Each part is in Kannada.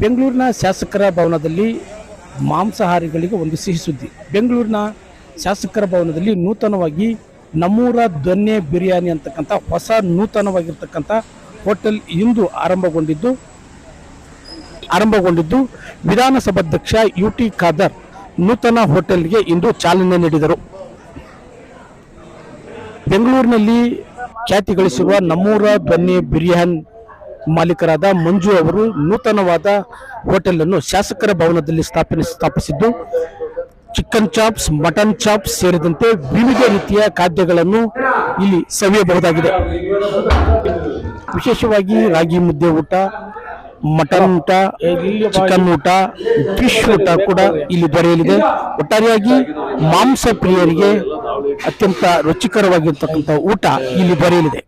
ಬೆಂಗಳೂರಿನ ಶಾಸಕರ ಭವನದಲ್ಲಿ ಮಾಂಸಾಹಾರಿಗಳಿಗೆ ಒಂದು ಸಿಹಿ ಸುದ್ದಿ. ಬೆಂಗಳೂರಿನ ಶಾಸಕರ ಭವನದಲ್ಲಿ ನೂತನವಾಗಿ ನಮ್ಮೂರ ದೊನ್ನೆ ಬಿರಿಯಾನಿ ಅಂತಕ್ಕಂಥ ಹೊಸ ನೂತನವಾಗಿರ್ತಕ್ಕಂಥ ಹೋಟೆಲ್ ಇಂದು ಆರಂಭಗೊಂಡಿದ್ದು ಆರಂಭಗೊಂಡಿದ್ದು ವಿಧಾನಸಭಾಧ್ಯಕ್ಷ ಯು ಟಿ ಖಾದರ್ ನೂತನ ಹೋಟೆಲ್ಗೆ ಇಂದು ಚಾಲನೆ ನೀಡಿದರು. ಬೆಂಗಳೂರಿನಲ್ಲಿ ಖ್ಯಾತಿ ಗಳಿಸಿರುವ ನಮ್ಮೂರ ಧ್ವನಿ ಬಿರಿಯಾನಿ ಮಾಲೀಕರಾದ ಮಂಜು ಅವರು ನೂತನವಾದ ಹೋಟೆಲ್ ಅನ್ನು ಶಾಸಕರ ಭವನದಲ್ಲಿ ಸ್ಥಾಪನೆ ಸ್ಥಾಪಿಸಿದ್ದು ಚಿಕನ್ ಚಾಪ್ಸ್, ಮಟನ್ ಚಾಪ್ಸ್ ಸೇರಿದಂತೆ ವಿವಿಧ ರೀತಿಯ ಖಾದ್ಯಗಳನ್ನು ಇಲ್ಲಿ ಸವಿಯಬಹುದಾಗಿದೆ. ವಿಶೇಷವಾಗಿ ರಾಗಿ ಮುದ್ದೆ ಊಟ, ಮಟನ್ ಊಟ, ಚಿಕನ್ ಊಟ, ಫಿಶ್ ಊಟ ಕೂಡ ಇಲ್ಲಿ ದೊರೆಯಲಿದೆ. ಒಟ್ಟಾರೆಯಾಗಿ ಮಾಂಸ ಪ್ರಿಯರಿಗೆ ಅತ್ಯಂತ ರುಚಿಕರವಾಗಿರ್ತಕ್ಕಂಥ ಊಟ ಇಲ್ಲಿ ದೊರೆಯಲಿದೆ.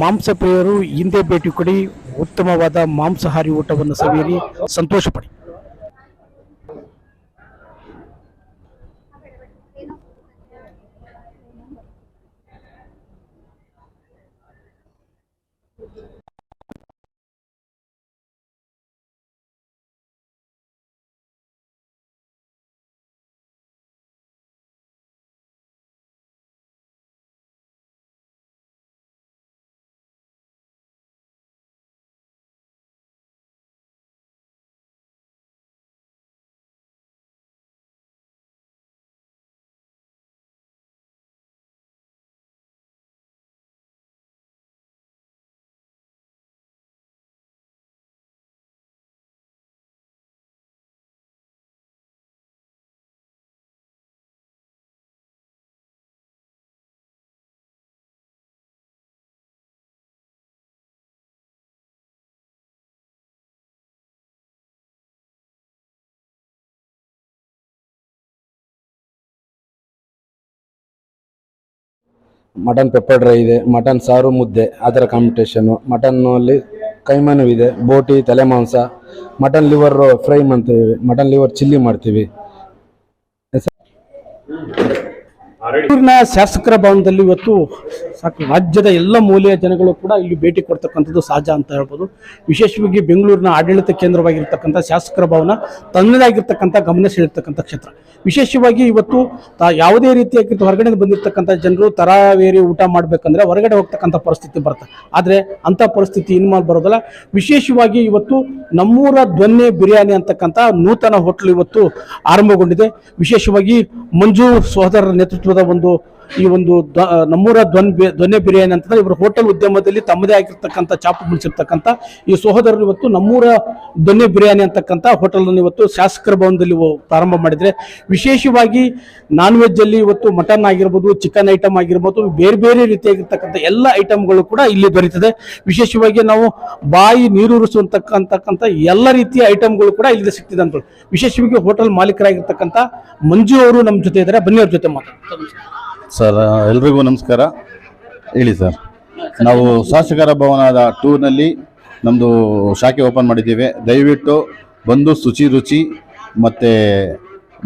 ಮಾಂಸ ಪ್ರಿಯರು ಹಿಂದೆ ಭೇಟಿ ಕೊಡಿ, ಉತ್ತಮವಾದ ಮಾಂಸಾಹಾರಿ ಊಟವನ್ನು ಸವಿಯಲಿ, ಸಂತೋಷ ಪಡಿ. ಮಟನ್ ಪೆಪ್ಪರ್ ಡ್ರೈ ಇದೆ, ಮಟನ್ ಸಾರು ಮುದ್ದೆ ಅದರ ಕಾಂಪಿಟೇಷನ್ನು ಮಟನ್ನಲ್ಲಿ ಕೈಮನು ಇದೆ, ಬೋಟಿ, ತಲೆ ಮಾಂಸ, ಮಟನ್ ಲಿವರ್ ಫ್ರೈ ಮಾಡ್ತೀವಿ, ಮಟನ್ ಲಿವರ್ ಚಿಲ್ಲಿ ಮಾಡ್ತೀವಿ. ಬೆಂಗಳೂರಿನ ಶಾಸಕರ ಭವನದಲ್ಲಿ ಇವತ್ತು ಸಾಕು ರಾಜ್ಯದ ಎಲ್ಲ ಮೂಲೆಯ ಜನಗಳು ಕೂಡ ಇಲ್ಲಿ ಭೇಟಿ ಕೊಡ್ತಕ್ಕಂಥದ್ದು ಸಹಜ ಅಂತ ಹೇಳ್ಬೋದು. ವಿಶೇಷವಾಗಿ ಬೆಂಗಳೂರಿನ ಆಡಳಿತ ಕೇಂದ್ರವಾಗಿರ್ತಕ್ಕಂಥ ಶಾಸಕರ ಭವನ, ತನ್ನದಾಗಿರ್ತಕ್ಕಂಥ ಗಮನ ಸೆಳೆತಕ್ಕಂಥ ಕ್ಷೇತ್ರ. ವಿಶೇಷವಾಗಿ ಇವತ್ತು ಯಾವುದೇ ರೀತಿಯಾಗಿ ಹೊರಗಡೆ ಬಂದಿರತಕ್ಕಂಥ ಜನರು ತರಾವೇರಿ ಊಟ ಮಾಡಬೇಕಂದ್ರೆ ಹೊರಗಡೆ ಹೋಗ್ತಕ್ಕಂಥ ಪರಿಸ್ಥಿತಿ ಬರುತ್ತೆ. ಆದರೆ ಅಂಥ ಪರಿಸ್ಥಿತಿ ಇನ್ಮಾಲ್ ಬರೋದಲ್ಲ. ವಿಶೇಷವಾಗಿ ಇವತ್ತು ನಮ್ಮೂರ ದೊನ್ನೆ ಬಿರಿಯಾನಿ ಅಂತಕ್ಕಂಥ ನೂತನ ಹೋಟ್ಲು ಇವತ್ತು ಆರಂಭಗೊಂಡಿದೆ. ವಿಶೇಷವಾಗಿ ಮಂಜು ಸಹೋದರರ ನೇತೃತ್ವದ ಒಂದು ಈ ಒಂದು ನಮ್ಮೂರ ಧ್ವನ್ ಧ್ವನಿ ಬಿರಿಯಾನಿ ಅಂತಂದ್ರೆ ಇವರು ಹೋಟೆಲ್ ಉದ್ಯಮದಲ್ಲಿ ತಮ್ಮದೇ ಆಗಿರ್ತಕ್ಕಂಥ ಚಾಪು ಮುಡಿಸಿರ್ತಕ್ಕಂಥ ಈ ಸಹೋದರರು ಇವತ್ತು ನಮ್ಮೂರ ಧ್ವನಿ ಬಿರಿಯಾನಿ ಅಂತಕ್ಕಂಥ ಹೋಟೆಲ್ ಅನ್ನು ಇವತ್ತು ಶಾಸಕರ ಭವನದಲ್ಲಿ ಪ್ರಾರಂಭ ಮಾಡಿದ್ರೆ. ವಿಶೇಷವಾಗಿ ನಾನ್ ವೆಜ್ ಅಲ್ಲಿ ಇವತ್ತು ಮಟನ್ ಆಗಿರ್ಬೋದು ಚಿಕನ್ ಐಟಮ್ ಆಗಿರ್ಬೋದು, ಬೇರೆ ಬೇರೆ ರೀತಿಯಾಗಿರ್ತಕ್ಕಂಥ ಎಲ್ಲ ಐಟಮ್ಗಳು ಕೂಡ ಇಲ್ಲಿ ದೊರೀತದೆ. ವಿಶೇಷವಾಗಿ ನಾವು ಬಾಯಿ ನೀರೂರಿಸುವಂತಕ್ಕಂತಕ್ಕಂಥ ಎಲ್ಲ ರೀತಿಯ ಐಟಮ್ಗಳು ಕೂಡ ಇಲ್ಲಿ ಸಿಗ್ತಿದೆ ಅಂತ ವಿಶೇಷವಾಗಿ ಹೋಟೆಲ್ ಮಾಲೀಕರಾಗಿರ್ತಕ್ಕಂಥ ಮಂಜು ಅವರು ನಮ್ಮ ಜೊತೆ ಇದ್ದಾರೆ. ಬನ್ನಿ ಅವ್ರ ಜೊತೆ ಮಾತಾಡ್ತಾರೆ ಸರ್, ಎಲ್ರಿಗೂ ನಮಸ್ಕಾರ. ಹೇಳಿ ಸರ್, ನಾವು ಶಾಸಕರ ಭವನದ ಟೂರ್ನಲ್ಲಿ ನಮ್ಮದು ಶಾಖೆ ಓಪನ್ ಮಾಡಿದ್ದೀವಿ. ದಯವಿಟ್ಟು ಬಂದು ಶುಚಿ ರುಚಿ ಮತ್ತು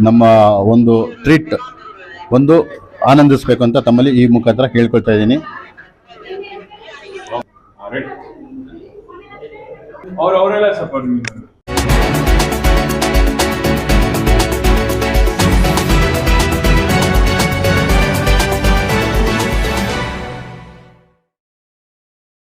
ನಮ್ಮ ಒಂದು ಟ್ರೀಟ್ ಒಂದು ಆನಂದಿಸಬೇಕು ಅಂತ ತಮ್ಮಲ್ಲಿ ಈ ಮುಖಾಂತರ ಕೇಳ್ಕೊಳ್ತಾ ಇದ್ದೀನಿ. ಅವ್ರು ಅವರೆಲ್ಲ ಸಪೋರ್ಟ್